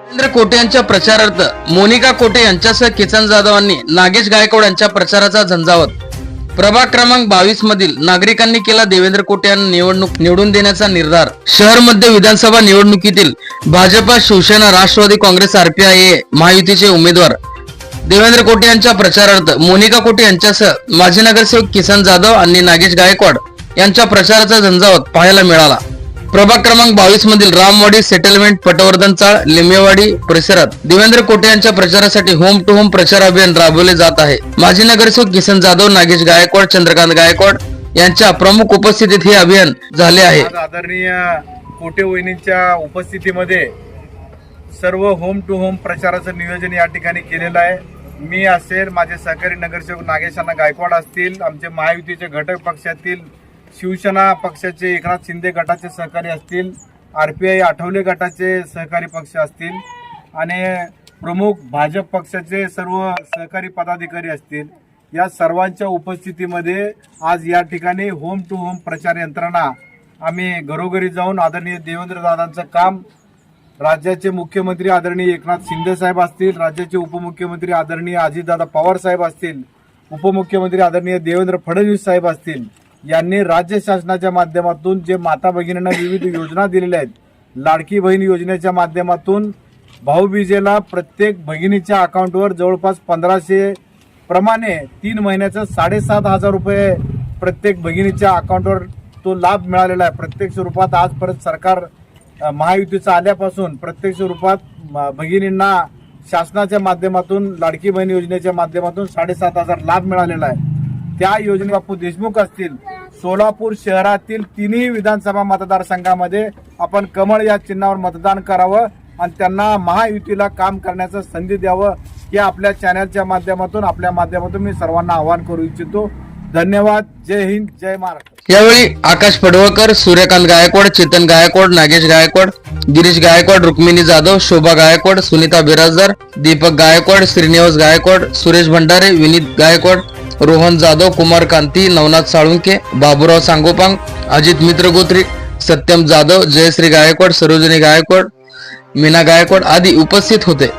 नरेंद्र कोटे यांच्या प्रचारार्थ मोनिका कोटे यांच्यासह किसन जाधवांनी नागेश गायकवाड यांच्या प्रचाराचा झंझावत. प्रभाग क्रमांक बावीस मधील नागरिकांनी केला देवेंद्र कोटे यांना निवडणूक निवडून देण्याचा निर्धार. शहर मध्य विधानसभा निवडणुकीतील भाजपा शिवसेना राष्ट्रवादी काँग्रेस आरपीआय महायुतीचे उमेदवार. देवेंद्र कोटे यांच्या प्रचारार्थ मोनिका कोटे यांच्यासह माजी नगरसेवक किसन जाधव आणि नागेश गायकवाड यांच्या प्रचाराचा झंझावत पाहायला मिळाला. प्रभाग क्रमांक बावीस मधील रामवाडी सेटलमेंट पटवर्धन चाळ लिंबेवाडी परिसरात देवेंद्र कोटे यांच्या प्रचारासाठी होम टू होम प्रचार अभियान राबवले जात आहे. माजी नगरसेवक किसन जाधव नागेश गायकवाड चंद्रकांत गायकवाड यांच्या प्रमुख उपस्थितीत हे अभियान झाले आहे. आदरणीय कोटे वहिनींच्या उपस्थितीमध्ये सर्व होम टू होम प्रचाराचं नियोजन या ठिकाणी केलेलं आहे. मी असेल माझे सहकारी नगरसेवक नागेशांना गायकवाड असतील आमचे महायुतीचे घटक पक्षातील शिवसेना पक्षाचे एकनाथ शिंदे गटाचे सहकारी असतील आर पी आय आठवले गटाचे सहकारी पक्ष असतील आणि प्रमुख भाजप पक्षाचे सर्व सहकारी पदाधिकारी असतील या सर्वांच्या उपस्थितीमध्ये आज या ठिकाणी होम टू होम प्रचार यंत्रणा आम्ही घरोघरी जाऊन आदरणीय देवेंद्र दादांचं काम राज्याचे मुख्यमंत्री आदरणीय एकनाथ शिंदे साहेब असतील राज्याचे उपमुख्यमंत्री आदरणीय अजितदादा पवार साहेब असतील उपमुख्यमंत्री आदरणीय देवेंद्र फडणवीस साहेब असतील यांनी राज्य शासनाच्या माध्यमातून जे माता भगिनींना विविध योजना दिलेल्या आहेत लाडकी बहीण योजनेच्या माध्यमातून भाऊबीजेला प्रत्येक भगिनीच्या अकाउंटवर जवळपास पंधराशे प्रमाणे तीन महिन्याचं साडेसात हजार रुपये प्रत्येक भगिनीच्या अकाउंटवर तो लाभ मिळालेला आहे. प्रत्यक्ष रूपात आज परत सरकार महायुतीचं आल्यापासून प्रत्यक्ष रूपात म, भगिनींना शासनाच्या माध्यमातून लाडकी बहीण योजनेच्या माध्यमातून साडेसात हजार लाभ मिळालेला आहे. त्या योजने बापू देशमुख असतील सोलापूर शहरातील तिन्ही विधानसभा मतदारसंघामध्ये आपण कमळ या चिन्हावर मतदान करावं आणि त्यांना महायुतीला काम करण्याचं संधी द्यावं हे आपल्या चॅनलच्या माध्यमातून आपल्या माध्यमातून मी सर्वांना आवाहन करू इच्छितो. धन्यवाद. जय हिंद. जय महाराष्ट्र. यावेळी आकाश पडवळकर सूर्यकांत गायकवाड चेतन गायकवाड नागेश गायकवाड गिरीश गायकवाड रुक्मिणी जाधव शोभा गायकवाड सुनीता बिराजदार दीपक गायकवाड श्रीनिवास गायकवाड सुरेश भंडारे विनीत गायकवाड रोहन जाधव कुमार कांती नवनाथ साळुंके बाबुराव सांगोपांग अजित मित्र गोत्री सत्यम जाधव जयश्री गायकवाड सरोजिनी गायकवाड मीना गायकवाड आदी उपस्थित होते.